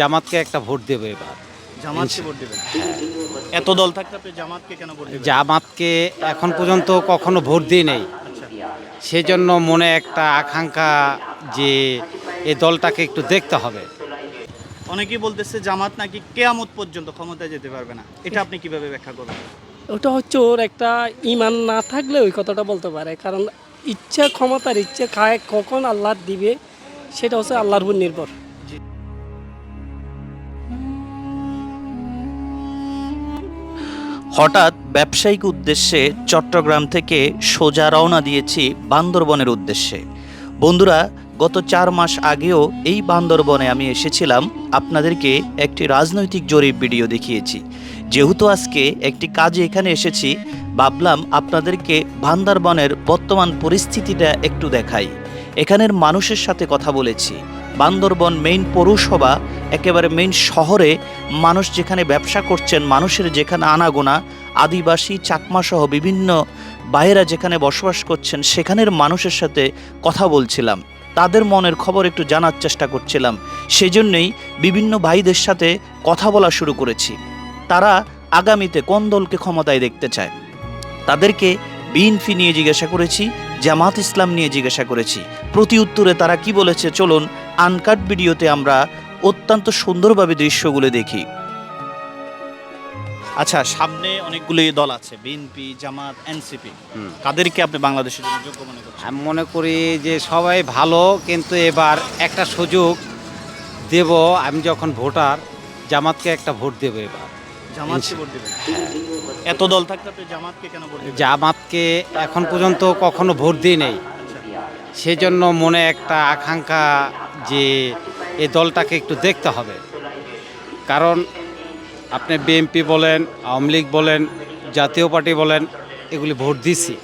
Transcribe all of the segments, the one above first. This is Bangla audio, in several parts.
জামাতকে একটা ভোট দেবে এবার। জামাতকে ভোট দেবেন এত দল থাকতে আপনি জামাতকে কেন ভোট দেবেন? জামাতকে এখন পর্যন্ত কখনো ভোট দিই নেই। সেজন্য মনে একটা আকাঙ্ক্ষা যে এই দলটাকে একটু দেখতে হবে। অনেকেই বলতেছে জামাত নাকি কেয়ামত পর্যন্ত ক্ষমতায় যেতে পারবে না। এটা আপনি কীভাবে ব্যাখ্যা করবেন? ওটা হচ্ছে ওর একটা ইমান না থাকলে ওই কথাটা বলতে পারে। কারণ ইচ্ছা ক্ষমতার ইচ্ছে খায় কখন আল্লাহ দিবে সেটা হচ্ছে আল্লাহর উপর নির্ভর। হঠাৎ ব্যবসায়িক উদ্দেশ্যে চট্টগ্রাম থেকে সোজা রওনা দিয়েছি বান্দরবনের উদ্দেশ্যে। বন্ধুরা, গত চার মাস আগেও এই বান্দরবনে আমি এসেছিলাম। আপনাদেরকে একটি রাজনৈতিক জরিপ ভিডিও দেখিয়েছি। যেহেতু আজকে একটি কাজে এখানে এসেছি, ভাবলাম আপনাদেরকে বান্দরবনের বর্তমান পরিস্থিতিটা একটু দেখাই। এখানের মানুষের সাথে কথা বলেছি। বান্দরবন মেইন পৌরসভা, একেবারে মেইন শহরে মানুষ যেখানে ব্যবসা করছেন, মানুষের যেখানে আনাগোনা, আদিবাসী চাকমা সহ বিভিন্ন বাইরা যেখানে বসবাস করছেন, সেখানের মানুষের সাথে কথা বলছিলাম। তাদের মনের খবর একটু জানার চেষ্টা করছিলাম। সেজন্যই বিভিন্ন ভাইদের সাথে কথা বলা শুরু করেছি। তারা আগামীতে কোন দলকে ক্ষমতায় দেখতে চায়? তাদেরকে বিএনপি নিয়ে জিজ্ঞাসা করেছি জামাত ইসলাম নিয়ে জিজ্ঞাসা করেছি। প্রতি উত্তরে তারা কি বলেছে চলুন আনকাট ভিডিওতে আমরা অত্যন্ত সুন্দরভাবে দৃশ্যগুলো দেখি। আচ্ছা সামনে অনেকগুলি দল আছে বিএনপি জামাত এনসিপি। কাদেরকে আপনি বাংলাদেশের জন্য যোগ্য মনে করছেন? আমি মনে করি যে সবাই ভালো কিন্তু এবার একটা সুযোগ দেব আমি যখন ভোটার জামাতকে একটা ভোট দেবো এবার। জামাতকে ভোট দেবেন? এত দল থাকতে আপনি জামাতকে কেন ভোট দেবেন? জামাতকে এখন পর্যন্ত কখনো ভোট দিই নেই। সেজন্য মনে একটা আকাঙ্ক্ষা যে এই দলটাকে একটু দেখতে হবে। কারণ আপনি বিএনপি বলেন আওয়ামী লীগ বলেন জাতীয় পার্টি বলেন এগুলি ভোট দিছি।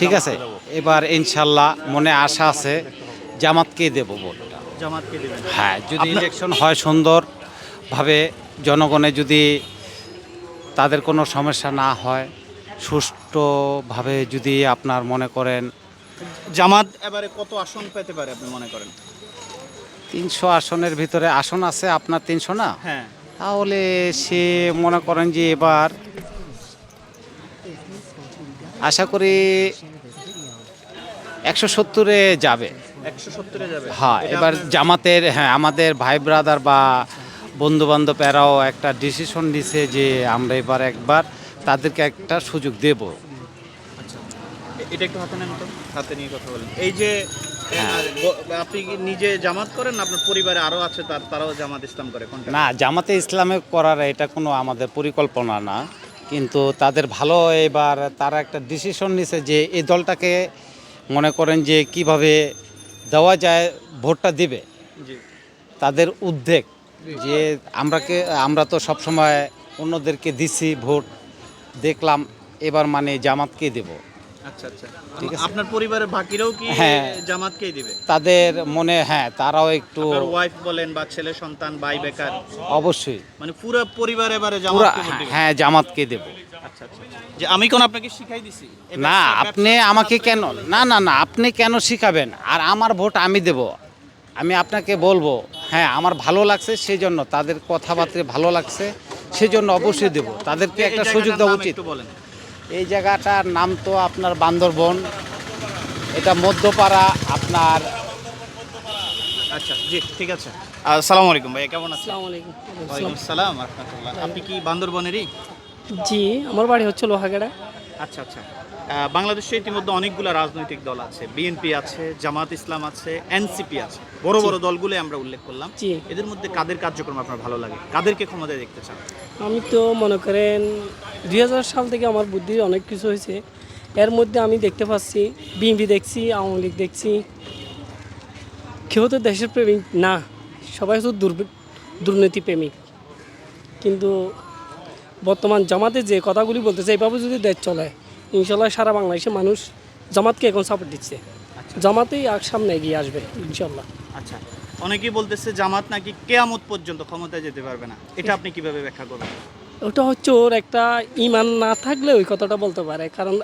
ঠিক আছে? এবার ইনশাল্লাহ মনে আশা আছে জামাতকে দেবো ভোটটা। জামাতকে দেবেন। হ্যাঁ যদি ইলেকশন হয় সুন্দরভাবে জনগণে যদি তাদের কোনো সমস্যা না হয় সুষ্ঠুভাবে যদি আপনার মনে করেন জামাত এবারে কত আসন পেতে পারে আপনি মনে করেন? তিনশো আসনের ভিতরে আসন আছে আপনার তিনশো না? হ্যাঁ। তাহলে সে মনে করেন যে এবার আশা করি একশো সত্তরে যাবে। একশো সত্তরে যাবে। হ্যাঁ এবার জামাতের হ্যাঁ আমাদের ভাই ব্রাদার বা বন্ধু বান্ধব এরাও একটা ডিসিশন নিছে যে আমরা এবার একবার তাদেরকে একটা সুযোগ দেব। এ- এটা একটু হাতে নেন তো হাতে নিয়ে কথা বলেন। এই যে হ্যাঁ। আপনি নিজে জামাত করেন না আপনার পরিবারে আরও আছে তার তারাও জামাত ইসলাম করে? কোনটা? না জামাতে ইসলামে করার এটা কোনো আমাদের পরিকল্পনা না। কিন্তু তাদের ভালো এবার তারা একটা ডিসিশন নিছে যে এই দলটাকে মনে করেন যে কীভাবে দেওয়া যায় ভোটটা দিবে। তাদের উদ্বেগ। যে আমরাকে আমরা তো সবসময় অন্যদেরকে দিছি ভোট দেখলাম এবার মানে জামাতকে দেব। আচ্ছা আচ্ছা। ঠিক আছে। আপনার পরিবারের বাকিরাও কি হ্যাঁ। জামাতকেই দিবে? তাদের মনে হ্যাঁ তারাও একটু ওয়াইফ বলেন বা ছেলে সন্তান ভাই বেকার? অবশ্যই। মানে পুরো পরিবার এবারে জামাতকে ভোট দিবে? হ্যাঁ জামাতকে দেব। আচ্ছা আচ্ছা যে আমি কোন আপনাকে শিখাই দিছি? না আপনি আমাকে কেন না না না আপনি কেন শিখাবেন? আর আমার ভোট আমি দেব। আমি আপনাকে বলব হ্যাঁ আমার ভালো লাগছে সেই জন্য তাদের কথাবার্তা ভালো লাগছে সেই জন্য অবশ্যই দেব। তাদেরকে একটা সুযোগ দেওয়া উচিত। বলেন। এই জায়গাটার নাম তো আপনার বান্দরবন এটা মধ্যপাড়া আপনার আচ্ছা জি ঠিক আছে। আসসালামু আলাইকুম ভাই কেমন আছেন? আসসালামু আলাইকুম। ওয়ালাইকুম আসসালাম রাহমাতুল্লাহ। আপনি কি বান্দরবনেরই? জি আমার বাড়ি হচ্ছে লোহাগড়া। আচ্ছা আচ্ছা। বাংলাদেশে ইতিমধ্যে অনেকগুলো রাজনৈতিক দল আছে। বিএনপি আছে জামাত ইসলাম আছে এনসিপি আছে। বড় বড় দলগুলো আমরা উল্লেখ করলাম। এদের মধ্যে কাদের কার্যক্রম আপনার ভালো লাগে? কাদেরকে ক্ষমতায় দেখতে চান? আমি তো মনে করেন দুই হাজার সাল থেকে আমার বুদ্ধি অনেক কিছু হয়েছে। এর মধ্যে আমি দেখতে পাচ্ছি বিএনপি দেখছি আওয়ামী লীগ দেখছি। কেউ তো দেশের প্রেমিক না সবাই শুধু দুর্বৃ- দুর্নীতি প্রেমিক। কিন্তু বর্তমান জামাতে যে কথাগুলি বলতেছে এইভাবে যদি দেশ চলে ইনশাল্লাহ সারা বাংলাদেশে মানুষ জামাতকে এখন সাপোর্ট দিচ্ছে। জামাতেই আর সামনে এগিয়ে আসবে ইনশাল্লাহ। আচ্ছা অনেকেই বলতেছে জামাত নাকি কেয়ামত পর্যন্ত ক্ষমতায় যেতে পারবে না। এটা আপনি কীভাবে ব্যাখ্যা করবেন? ওটা হচ্ছে ওর একটা ইমান না থাকলে ওই কথাটা বলতে পারে কারণ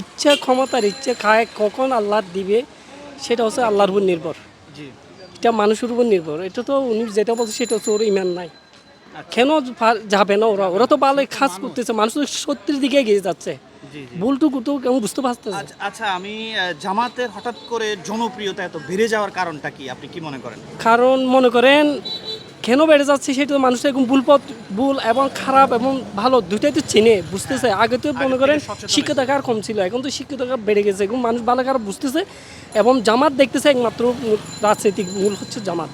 ইচ্ছা ক্ষমতার ইচ্ছে খায় কখন আল্লাহ দিবে সেটা হচ্ছে আল্লাহর উপর নির্ভর। জি। এটা মানুষের উপর নির্ভর এটা তো উনি যেটা বলছে সেটা তো ওর ইমান নাই। কেন যাবে না ওরা? ওরা তো ভালো কাজ করতেছে মানুষ তো সত্যির দিকে এগিয়ে যাচ্ছে। ভুলটুকু তো কেমন বুঝতে পারতেছে আচ্ছা আচ্ছা আমি জামাতের হঠাৎ করে জনপ্রিয়তা এত বেড়ে যাওয়ার কারণটা কি? আপনি কি মনে করেন? কারণ মনে করেন কেন বেড়ে যাচ্ছে সেটা তো মানুষ এখন ভুল পথ ভুল এবং খারাপ এবং ভালো দুটাই তো চেনে বুঝতেছে। আগে তো মনে করেন শিক্ষিত কার কম ছিল এখন তো শিক্ষিত কার বেড়ে গেছে এখন মানুষ ভালো খারাপ বুঝতেছে এবং জামাত দেখতেছে একমাত্র রাজনৈতিক মূল হচ্ছে জামাত।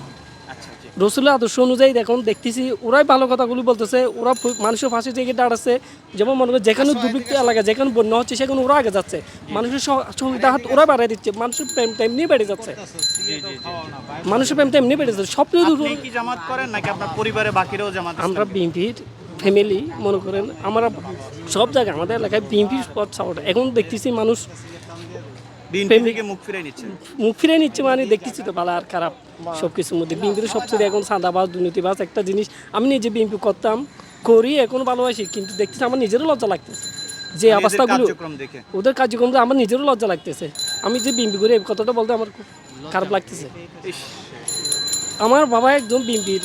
রসুলের আদর্শ অনুযায়ী দেখুন দেখতেছি ওরাই ভালো কথাগুলি বলতেছে ওরা মানুষের ফাঁসি থেকে দাঁড়াচ্ছে যেমন মনে করেন যেখানে দুর্ভিক্ষ এলাকা যেখানে বন্যা হচ্ছে সেখানে ওরা আগে যাচ্ছে। মানুষের সহ- সহযোগিতা হাত ওরা বাড়াই দিচ্ছে মানুষের প্রেম তেমনি বেড়ে যাচ্ছে। মানুষের প্রেম তেমনি বেড়ে যাচ্ছে সব কি জামাত করেন নাকি আপনার পরিবারে বাকিরাও জামাত আমরা বিএনপির ফ্যামিলি মনে করেন আমরা সব জায়গায় আমাদের এলাকায় বিএনপির পথ সাপোর্ট এখন দেখতেছি মানুষ মুখ ফিরে নিচ্ছেন মুখ ফিরে নিচ্ছে মানে দেখতেছি তো ভালো আর খারাপ। সব কিছুর মধ্যে। বিএনপির সবচেয়ে এখন সাদাবাজ দুর্নীতিবাজ একটা জিনিস আমি নিজে বিএনপি করতাম করি এখন ভালোবাসি কিন্তু দেখতেছি আমার নিজেরও লজ্জা লাগতেছে। যে অবস্থাগুলো ওদের কার্যক্রম আমার নিজেরও লজ্জা লাগতেছে। আমি যে বিএনপি করি এই কথাটা বলতে আমার খুব খারাপ লাগতেছে। আমার বাবা একজন বিএনপির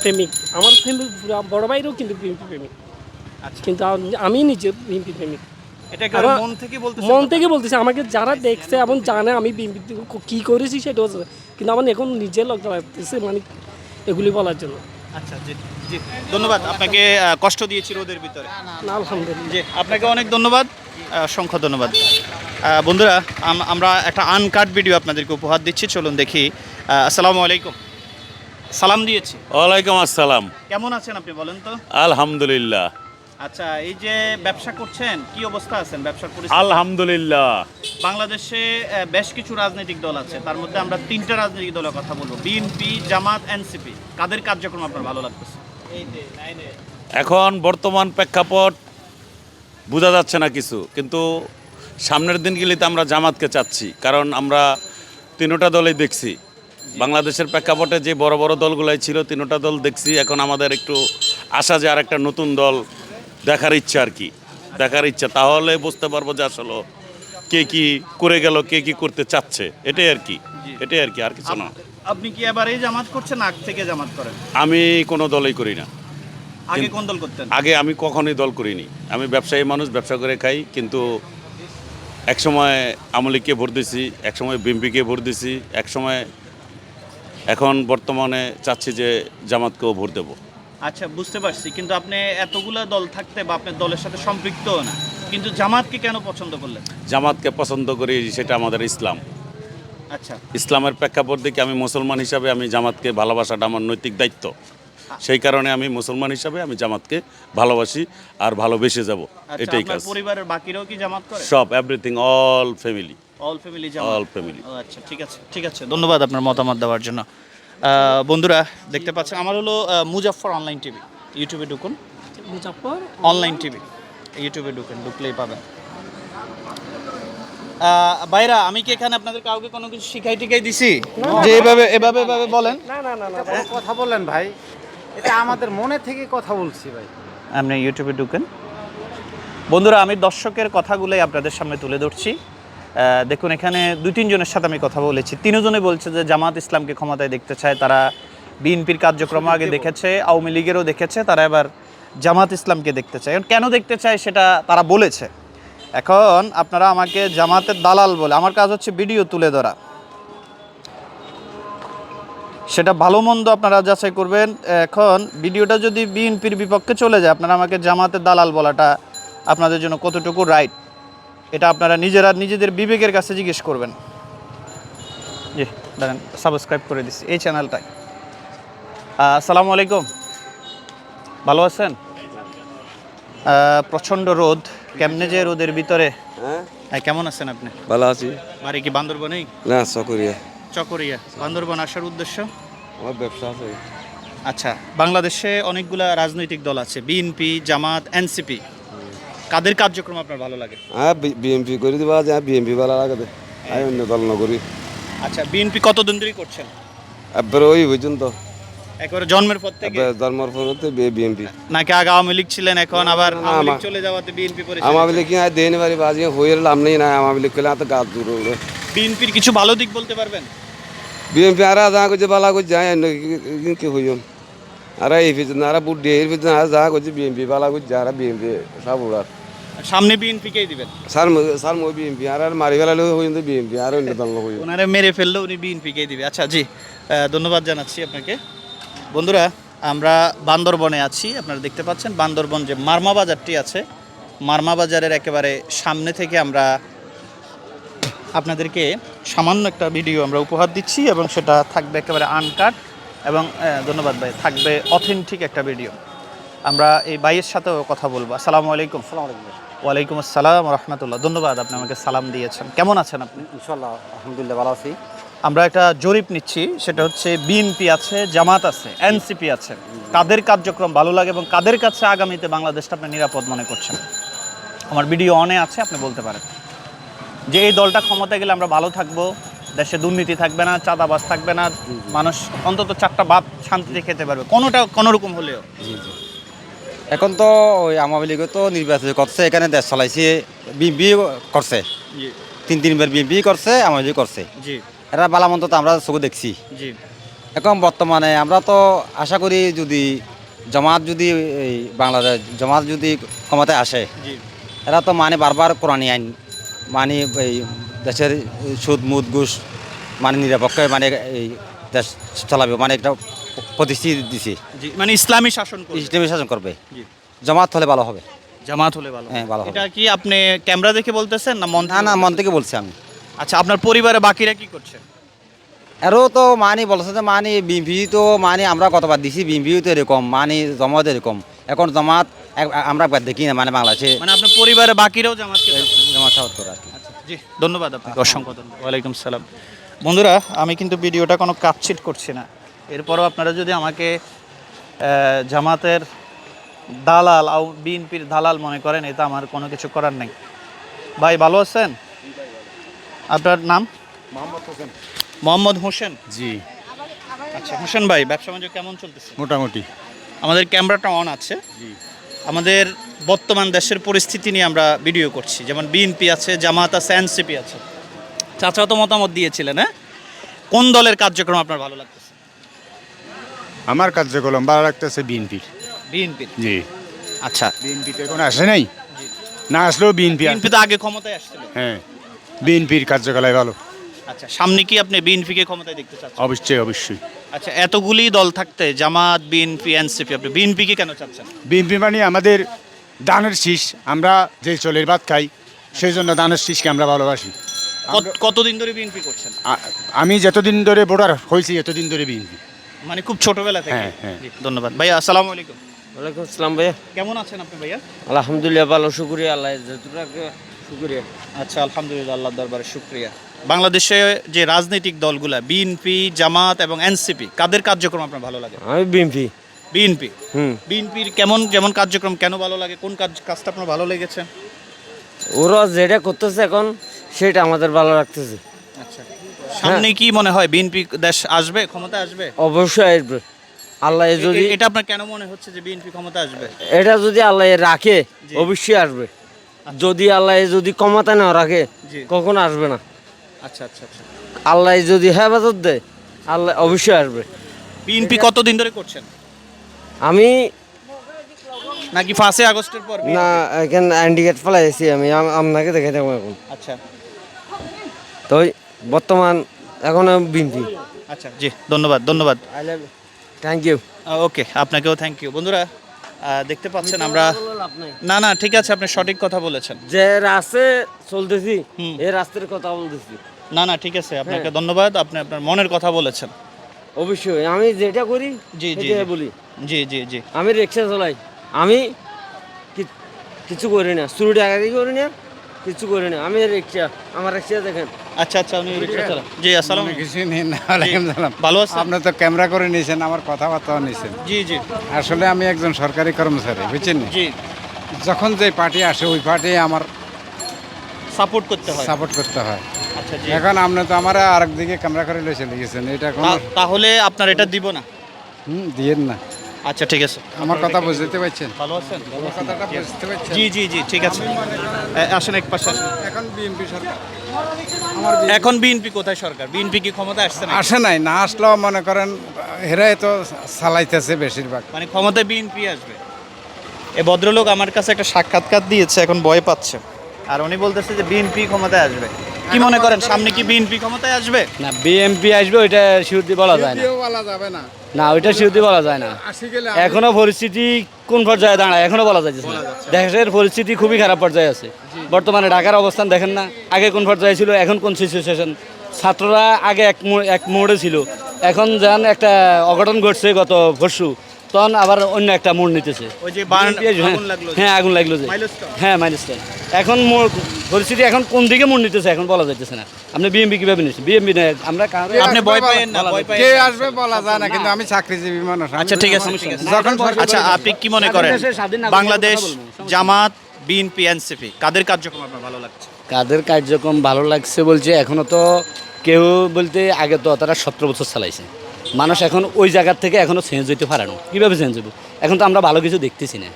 প্রেমিক। আমার ফ্যামিলি বড় ভাইরও কিন্তু বিএনপি প্রেমিক। আচ্ছা। কিন্তু আমি- নিজে বিএনপি প্রেমিক। মন থেকে বলতে মন থেকে বলতেছে আমাকে যারা দেখছে এবং জানে আমি কি করেছি সেটা হচ্ছে কিন্তু আমার এখন নিজে লজ্জা লাগতেছে মানে এগুলি বলার জন্য। আচ্ছা জি জি ধন্যবাদ। আপনাকে কষ্ট দিয়েছি রোদের ভিতরে। না আলহামদুলিল্লাহ। জি আপনাকে অনেক ধন্যবাদ অসংখ্য ধন্যবাদ। বন্ধুরা আমরা একটা আনকাট ভিডিও আপনাদেরকে উপহার দিচ্ছি চলুন দেখি। আসসালামু আলাইকুম। সালাম দিয়েছি। ওয়ালাইকুম আসসালাম। কেমন আছেন আপনি বলেন তো? আলহামদুলিল্লাহ। আচ্ছা এই যে ব্যবসা করছেন কি অবস্থা আছেন ব্যবসার পরিস্থিতি? আলহামদুলিল্লাহ। বাংলাদেশে বেশ কিছু রাজনৈতিক দল আছে তার মধ্যে আমরা তিনটা রাজনৈতিক দলের কথা বলব বিএনপি জামাত এনসিপি। কাদের কার্যক্রম আপনার ভালো লাগতেছে? এখন বর্তমান প্রেক্ষাপট বোঝা যাচ্ছে না কিছু কিন্তু সামনের দিনগুলিতে আমরা জামাতকে চাচ্ছি কারণ আমরা তিনোটা দলই দেখছি। বাংলাদেশের প্রেক্ষাপটে যে বড় বড় দলগুলাই ছিল তিনোটা দল দেখছি এখন আমাদের একটু আশা যে আর একটা নতুন দল দেখার ইচ্ছা আর কি। দেখার ইচ্ছা তাহলে বুঝতে পারব যে আসলে কে কি করে গেল কে কি করতে চাচ্ছে। এটাই আর কি এটাই আর কি আর কিছু না। আপনি কি এবার এই জামাত করছেন আগ থেকে জামাত করেন? আমি কোনো দলই করি না। আগে কোন দল করতেন? আগে আমি কখনোই দল করিনি। আমি ব্যবসায়ী মানুষ ব্যবসা করে খাই কিন্তু একসময় আমলিকে ভোট দিছি একসময় বিএমপিকে ভোট দিছি একসময় এখন বর্তমানে চাচ্ছি যে জামাতকেও ভোট দেবো। আচ্ছা বুঝতে পারছি। কিন্তু আপনি এতগুলা দল থাকতে বা আপনার দলের সাথে সম্পৃক্তও না। কিন্তু জামাতকে কেন পছন্দ করলেন? জামাতকে পছন্দ করি সেটা আমাদের ইসলাম। আচ্ছা। ইসলামের প্রেক্ষাপট দেখে আমি মুসলমান হিসাবে আমি জামাতকে ভালোবাসাটা আমার নৈতিক দায়িত্ব। সেই কারণে আমি মুসলমান হিসাবে আমি জামাতকে ভালোবাসি আর ভালোবেসে যাব। আচ্ছা এটাই আপনার কাজ। পরিবারের বাকিরাও কি জামাত করে? সব everything all family all family জামাত। অল ফ্যামিলি আচ্ছা ঠিক আছে ঠিক আছে। ধন্যবাদ আপনার মতামত দেওয়ার জন্য। বন্ধুরা দেখতে পাচ্ছেন আমার হলো আহ, মুজাফফর অনলাইন টিভি ইউটিউবে ঢুকুন। মুজাফর অনলাইন টিভি ইউটিউবে ঢুকেন ঢুকলেই পাবেন। ভাইরা আমি কি এখানে আপনাদের কাউকে কোনো কিছু শিখাই টিকাই দিছি? যে এভাবে এভাবে এভাবে বলেন। না না না না কথা বললেন ভাই। এটা আমাদের মনে থেকে কথা বলছি ভাই। আপনি ইউটিউবে ঢুকেন। বন্ধুরা আমি দর্শকের কথাগুলোই আপনাদের সামনে তুলে ধরছি। দেখুন এখানে দুই তিনজনের সাথে আমি কথা বলেছি। তিনজনে বলছে যে জামাত ইসলামকে ক্ষমতায় দেখতে চায়। তারা বিএনপির কার্যক্রম আগে দেখেছে আওয়ামী লীগেরও দেখেছে তারা এবার জামাত ইসলামকে দেখতে চায়। কেন দেখতে চায় সেটা তারা বলেছে। এখন আপনারা আমাকে জামাতের দালাল বলে আমার কাজ হচ্ছে ভিডিও তুলে ধরা। সেটা ভালো মন্দ আপনারা যাচাই করবেন। এখন ভিডিওটা যদি বিএনপির বিপক্ষে চলে যায় আপনারা আমাকে জামাতের দালাল বলাটা আপনাদের জন্য কতটুকু রাইট এটা আপনারা নিজেরা নিজেদের বিবেকের কাছে জিজ্ঞেস করবেন। জি দাঁড়ান সাবস্ক্রাইব করে দিচ্ছি এই চ্যানেলটাই আসসালামু আলাইকুম। ভালো আছেন? প্রচণ্ড রোদ। কেমনে যে রোদের ভিতরে? হ্যাঁ কেমন আছেন আপনি? ভালো আছি। বাড়ি কি বান্দরবনেই? না চকরিয়া। চকরিয়া। বান্দরবন আসার উদ্দেশ্য? আমার ব্যবসা আছে। আচ্ছা বাংলাদেশে অনেকগুলা রাজনৈতিক দল আছে। বিএনপি জামাত এনসিপি। কাদের কার্যক্রম আপনার ভালো লাগে? হ্যাঁ বিএমপি করে দিবা যে বিএমপি ভালো লাগে আমি অন্য দল নকরি আচ্ছা বিএনপি কতদিন ধরে করছেন? এবার ওই পর্যন্ত। একেবারে জন্মের পর থেকে? জন্মর পরতে বিএমপি নাকি আগে আওয়ামী লীগ ছিলেন এখন আবার না, আওয়ামী লীগ চলে যাওয়াতে বিএনপি পরে বলে কি হয় দেন বাড়ি বাজি হয়ে লাম নেই না আমার বলে কেলে এত গাছ দূর হলো। বিএনপির কিছু ভালো দিক বলতে পারবেন? বিএনপি আর যা করছে বালা করছে যায় কি হইম আর এই পিছনে আর বুদ্ধি এর পিছনে আর যা করছে বিএমপি বালা করছে আর বিএমপি সব উড়ার সামনে বিএনপিকেই দিবেন? স্যার স্যার মই বিএমপি আর আর মারি ফেলালে হইম তো বিএমপি আর অন্য দল হইম ওনারে মেরে ফেললে উনি বিএনপিকেই দিবে। আচ্ছা জি ধন্যবাদ জানাচ্ছি আপনাকে। বন্ধুরা আমরা বান্দরবনে আছি আপনারা দেখতে পাচ্ছেন বান্দরবন যে মার্মা বাজারটি আছে মার্মা বাজারের একেবারে সামনে থেকে আমরা আপনাদেরকে সামান্য একটা ভিডিও আমরা উপহার দিচ্ছি এবং সেটা থাকবে একেবারে আনকাট এবং ধন্যবাদ ভাই থাকবে অথেন্টিক একটা ভিডিও আমরা এই ভাইয়ের সাথেও কথা বলব। আসসালামু আলাইকুম। ওয়ালাইকুম আসসালাম রহমতুল্লাহ। ধন্যবাদ আপনি আমাকে সালাম দিয়েছেন। কেমন আছেন আপনি? ইনশাল্লাহ আলহামদুলিল্লাহ ভালো আছি। আমরা একটা জরিপ নিচ্ছি সেটা হচ্ছে বিএনপি আছে জামাত আছে এনসিপি আছে। কাদের কার্যক্রম ভালো লাগে এবং কাদের কাছে আগামীতে বাংলাদেশটা আপনি নিরাপদ মনে করছেন? আমার ভিডিও অনে আছে আপনি বলতে পারেন। যে এই দলটা ক্ষমতায় গেলে আমরা ভালো থাকব দেশে দুর্নীতি থাকবে না চাঁদাবাজ থাকবে না মানুষ অন্তত চারটা ভাত শান্তিতে খেতে পারবে। কোনোটা কোনো রকম হলেও। এখন তো ওই আওয়ামী লীগও তো নির্বাচন করছে এখানে দেশ চালাইছে বিএনপি করছে। তিন তিনবার বিএনপি করছে আওয়ামী লীগ করছে। এরা বালামন্ত তো আমরা চোখে দেখছি। এখন বর্তমানে আমরা তো আশা করি যদি জমাত যদি এই বাংলাদেশ জমাত যদি ক্ষমতায় আসে এরা তো মানে বারবার কোরআনী আইন মানে এই দেশের সুদ মুদ ঘুষ মানে নিরপেক্ষ মানে এই দেশ চালাবে মানে একটা প্রতিশ্রুতি দিছে। মানে ইসলামী শাসন ইসলামী শাসন করবে। জমাত হলে ভালো হবে। জামাত হলে ভালো হ্যাঁ, ভালো। এটা কি আপনি ক্যামেরা দেখে বলতেছেন না মন না না মন থেকে বলছি আমি। আচ্ছা আপনার পরিবারে বাকিরা কি করছে? এরও তো মানে বলছে যে মানে বিএমপি তো মানে আমরা কতবার দিছি বিএমপিও তো এরকম মানে জমাত এরকম। এখন জমাত আমরা একবার দেখি না মানে বাংলাদেশে মানে আপনার পরিবারে বাকিরাও চাচ্ছে? জমাত সাহত্তর আর কি। জি ধন্যবাদ আপনাকে অসংখ্য ধন্যবাদ। ওয়ালাইকুম সালাম। বন্ধুরা আমি কিন্তু ভিডিওটা কোনো কাটছিট করছি না। এরপরও আপনারা যদি আমাকে জামাতের দালাল আও বিএনপির দালাল মনে করেন এটা আমার কোনো কিছু করার নেই। ভাই ভালো আছেন? আপনার নাম? মোহাম্মদ হোসেন। জি। আচ্ছা হোসেন ভাই ব্যবসা বাণিজ্য কেমন চলতেছে? মোটামুটি। আমাদের ক্যামেরাটা অন আছে। আমাদের বর্তমান দেশের পরিস্থিতি নিয়ে আমরা ভিডিও করছি। যেমন বিএনপি আছে জামাত আছে এনসিপি আছে। চাচা তো মতামত দিয়েছিলেন হ্যাঁ? কোন দলের কার্যক্রম আপনার ভালো লাগতেছে? আমার কার্যক্রম ভালো লাগতেছে বিএনপির বিএনপির জি। আচ্ছা। বিএনপি তো এখন আসে নাই। না আসলেও বিএনপি বিএনপি তো আগে ক্ষমতায় আসছিল। হ্যাঁ। বিএনপির কার্যকলাপ ভালো। আচ্ছা সামনে কি আপনি বিএনপিকে ক্ষমতায় দেখতে চাচ্ছেন? অবশ্যই অবশ্যই। আচ্ছা এতগুলি দল থাকতে জামাত বিএনপি এনসিপি আপনি বিএনপিকে কেন চাচ্ছেন? বিএনপি মানে আমাদের দানের শীষ। আমরা যে চলের ভাত খাই সেই জন্য দানের শীষকে আমরা ভালোবাসি। কত- কতদিন ধরে বিএনপি করছেন? আ- আমি যতদিন ধরে ভোটার হয়েছি এতদিন ধরে বিএনপি। মানে খুব ছোটবেলা থেকে? হ্যাঁ, হ্যাঁ। জি, ধন্যবাদ। ভাইয়া আসসালামু আলাইকুম। ওয়ালাইকুম আসসালাম ভাইয়া। কেমন আছেন আপনি ভাইয়া? আলহামদুলিল্লাহ ভালো শুক্রিয়া। আল্লাহ যতটুকু শুক্রিয়া। আচ্ছা আলহামদুলিল্লাহ আল্লাহ দরবারে শুক্রিয়া। বাংলাদেশে যে রাজনৈতিক দলগুলা বিএনপি জামাত এবং এনসিপি কাদের কার্যক্রম আপনার ভালো লাগে? আমি বিএমপি বিএনপি হুম। বিএনপির কেমন যেমন কার্যক্রম কেন ভালো লাগে? কোন কাজ কাজটা আপনার ভালো লেগেছে? ওরা যেটা করতেছে এখন সেটা আমাদের ভালো লাগতেছে। আচ্ছা। সামনে কি মনে হয় বিএনপি দেশ আসবে ক্ষমতা আসবে? অবশ্যই আসবে। আল্লাহ যদি এটা আপনার কেন মনে হচ্ছে যে বিএনপি ক্ষমতা আসবে? এটা যদি আল্লাহ রাখে অবশ্যই আসবে। যদি আল্লাহ যদি ক্ষমতা না রাখে। কখনো আসবে না। আচ্ছা আচ্ছা আচ্ছা। আল্লাহ যদি হেফাজত দেয় আল্লাহ অবশ্যই আসবে। বিএনপি কতদিন ধরে করছেন? আমি নাকি ফার্স্টে আগস্টের পর? না এখানে আইন্ডিকেট ফেলাইছি আমি আপনাকে দেখে দেবো এখন। আচ্ছা। তো বর্তমান এখন বিএমপি আচ্ছা জি ধন্যবাদ ধন্যবাদ। I love thank you okay আপনাকেও থ্যাংক ইউ বন্ধুরা দেখতে পাচ্ছেন আমরা না না ঠিক আছে আপনি সঠিক কথা বলেছেন। যে রাস্তায় চলতেছি। এই রাস্তার কথা বলতেছি। না না ঠিক আছে আপনাকে ধন্যবাদ আপনি আপনার মনের কথা বলেছেন। অবশ্যই আমি যেটা করি জি, জি, বলি। জি জি জি। আমি রিক্সা চালাই আমি কি- কিছু করি না চুরি ডাকাতি করি না কিছু করি না আমি রিক্সা আমার রিক্সা দেখেন। আচ্ছা আচ্ছা উনি রিক্সা চালান। জি আসসালাম কিছু নেন ওয়ালাইকুম সালাম। ভালো আছেন? আপনি তো ক্যামেরা করে নিয়েছেন আমার কথাবার্তাও নিয়েছেন জি জি। আসলে আমি একজন সরকারি কর্মচারী বুঝছেন জি। যখন যে পার্টি আসে ওই পার্টি আমার সাপোর্ট করতে হয়। সাপোর্ট করতে হয়। এখন আপনি তো আমার আরেক দিকে ক্যামেরা করে লয়ে চলে গেছেন এটা কোনো তাহলে আপনার এটা দিব না? হুম দিয়েন না। আচ্ছা ঠিক আছে। আমার কথা বুঝতে পারছেন? ভালো আছেন? কথাটা বুঝতে পারছেন? জি জি জি ঠিক আছে। আসেন এক পাশে আসেন। এখন বিএনপি সরকার। এখন বিএনপি কোথায় সরকার? বিএনপি কি ক্ষমতা আসছে না আসে নাই না আসলেও মনে করেন হেরাই তো চালাইতেছে বেশিরভাগ। মানে ক্ষমতায় বিএনপি আসবে। এ ভদ্রলোক আমার কাছে একটা সাক্ষাৎকার দিয়েছে এখন ভয় পাচ্ছে। আর উনি বলতেছে যে বিএনপি ক্ষমতায় আসবে। কি মনে করেন সামনে কি বিএনপি ক্ষমতায় আসবে? না বিএমপি আসবে ওইটা শিউরদি বলা যায় না। বলা যাবে না। না ওইটা শিউরদি বলা যায় না। এখনও পরিস্থিতি কোন পর্যায়ে দাঁড়ায় এখনও বলা যাচ্ছে না। দেশের পরিস্থিতি খুবই খারাপ পর্যায়ে আছে। বর্তমানে ঢাকার অবস্থান দেখেন না আগে কোন পর্যায়ে ছিল এখন কোন সিচুয়েশন ছাত্ররা আগে এক এক মোড়ে ছিল। এখন যেন একটা অঘটন ঘটছে গত পরশু। তখন আবার অন্য একটা মোড় নিতেছে। ওই যে হ্যাঁ, আগুন লাগল যে। হ্যাঁ আগুন লাগল যে। Milestone? হ্যাঁ মাইলস্টোন এখন মোড় পরিস্থিতি এখন কোন দিকে মোড় নিতেছে এখন বলা যাইতেছে না। আপনি বিএমপি কীভাবে নিচ্ছেন বিএমপি আমরা আপনি ভয় পাইয়েন না ভয় কে আসবে বলা যায় না কিন্তু আমি চাকরিজীবী মানুষ আচ্ছা ঠিক আছে যখন আচ্ছা আপনি কি মনে করেন? বাংলাদেশ জামাত বিএনপি এনসিপি কাদের কার্যক্রম আপনার ভালো লাগছে? কাদের কার্যক্রম ভালো লাগছে বলছে এখনও তো কেউ বলতে আগে তো তারা সতেরো বছর চালাইছে। মানুষ এখন ওই জায়গার থেকে এখনও চেঞ্জ হইতে পারে না। কীভাবে চেঞ্জ হইব? এখন তো আমরা ভালো কিছু দেখতেছি না।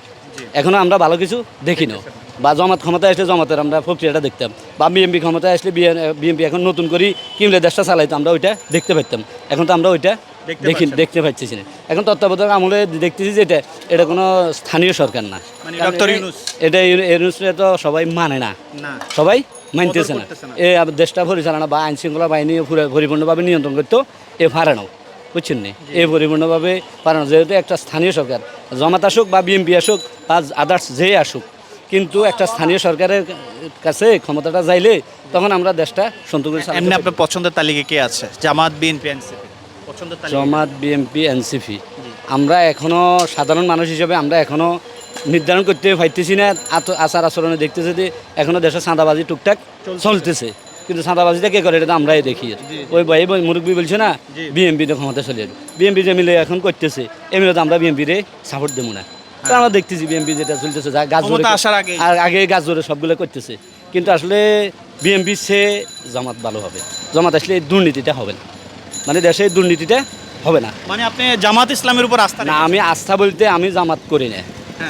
এখনও আমরা ভালো কিছু দেখি না। বা জমাত ক্ষমতায় আসলে জমাতের আমরা প্রক্রিয়াটা দেখতাম। বা বিএমপি ক্ষমতায় আসলে বিএমপি এখন নতুন করে কিমলে দেশটা চালাইতো আমরা ওইটা দেখতে পারতাম এখন তো আমরা ওইটা দেখি দেখতে পাচ্ছি না। এখন তত্ত্বাবধায়ক আমলে দেখতেছি যে এটা এটা কোনো স্থানীয় সরকার না। মানে এটা- ইউনূস। তো সবাই মানে না। সবাই মানতেছে না। এ দেশটা পরিচালনা বা আইন শৃঙ্খলা বাহিনী পুরো পরিপূর্ণভাবে নিয়ন্ত্রণ করতো এ পারে না। বুঝছেন নি? এ পরিপূর্ণভাবে পারে না যেহেতু একটা স্থানীয় সরকার জমাত আসুক বা বিএমপি আসুক বা আদার্স যে আসুক কিন্তু একটা স্থানীয় সরকারের কাছে ক্ষমতাটা যাইলে তখন আমরা দেশটা সন্তুষ্ট এমনি আপনার পছন্দের তালিকা কে আছে? Jamaat BNP NCP. Jamaat BNP NCP. আমরা এখনও সাধারণ মানুষ হিসেবে আমরা এখনও নির্ধারণ করতে পারতেছি না। আচার আচরণে দেখতেছে যে এখনও দেশে চাঁদাবাজি টুকটাক চলতেছে। কিন্তু চাঁদাবাজিটা কে করে? এটা তো আমরাই দেখি। ওই ভাই মুরব্বী বলছে না বিএমপি তো ক্ষমতা চলে যাবে। বিএমপি যে মিলে এখন করতেছে এমনি তো আমরা বিএমপি রে সাপোর্ট দেবো না। তো আমরা দেখতেছি বিএমপি যেটা চলতেছে গাছ আসার আগেই। আর আগে গাছ জোরে সবগুলো করতেছে। কিন্তু আসলে বিএমপি সে জামাত ভালো হবে। জামাত আসলে এই দুর্নীতিটা হবে না। মানে দেশে এই দুর্নীতিটা হবে না। মানে আপনি জামাত ইসলামের উপর আস্থা না আমি আস্থা বলতে আমি জামাত করি না।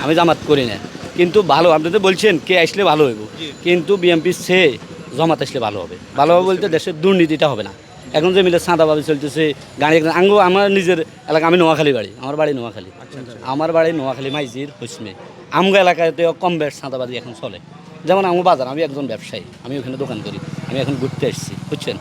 আমি জামাত করি না। কিন্তু ভালো আপনি তো বলছেন কে আসলে ভালো হইব। কিন্তু বিএমপি সে জমাত আসলে ভালো হবে। ভালো হবে বলতে দেশের দুর্নীতিটা হবে না। এখন যে মিলে চাঁদাবাজি চলতেছে গাড়ি আঙ্গু আমার নিজের এলাকা আমি নোয়াখালী বাড়ি আমার বাড়ি নোয়াখালী। আমার বাড়ি নোয়াখালী মাইজির হইসমে আমগো এলাকাতে কম বেশ চাঁদাবাজি এখন চলে। যেমন আমগো বাজার আমি একজন ব্যবসায়ী আমি ওখানে দোকান করি আমি এখন ঘুরতে এসেছি বুঝছেন?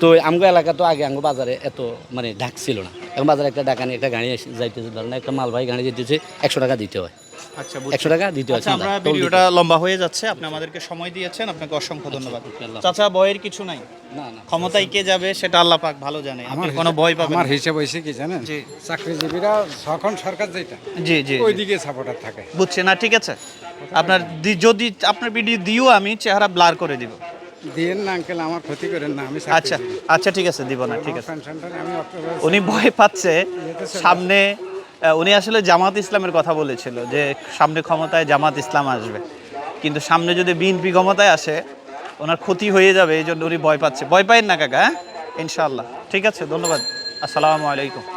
তো আমগো এলাকা তো আগে আমগো বাজারে এত মানে ডাক ছিল না। এখন বাজারে একটা ডাকানি একটা গাড়ি যাইতেছে ধরেন একটা মালবাহী গাড়ি যেতেছে একশো টাকা দিতে হয়। আচ্ছা একশো টাকা দিতে আচ্ছা আমরা ভিডিওটা লম্বা হয়ে যাচ্ছে আপনি আমাদেরকে সময় দিয়েছেন আপনাকে অসংখ্য ধন্যবাদ। চাচা ভয়ের কিছু নাই? না না ক্ষমতায় কে যাবে সেটা আল্লাহ পাক ভালো জানে। আমার কোনো ভয় পাবেন আমার। হিসেব হয়েছে কি জানেন? জি। চাকরিজীবীরা যখন সরকার যেটা জি জি ওই দিকে সাপোর্টার থাকে। বুঝছে না ঠিক আছে। আপনার যদি আপনার ভিডিও দিও আমি চেহারা ব্লার করে দিব। দিয়েন না আঙ্কেল আমার ক্ষতি করেন না আমি আচ্ছা আচ্ছা ঠিক আছে দিব না ঠিক আছে। উনি ভয় পাচ্ছে সামনে উনি আসলে জামাত ইসলামের কথা বলেছিল যে সামনে ক্ষমতায় জামাত ইসলাম আসবে। কিন্তু সামনে যদি বিএনপি ক্ষমতায় আসে, ওনার ক্ষতি হয়ে যাবে, এই জন্য উনি ভয় পাচ্ছে। ভয় পায়েন না, কাকা হ্যাঁ? ইনশাআল্লাহ। ঠিক আছে, ধন্যবাদ। আসসালামু আলাইকুম।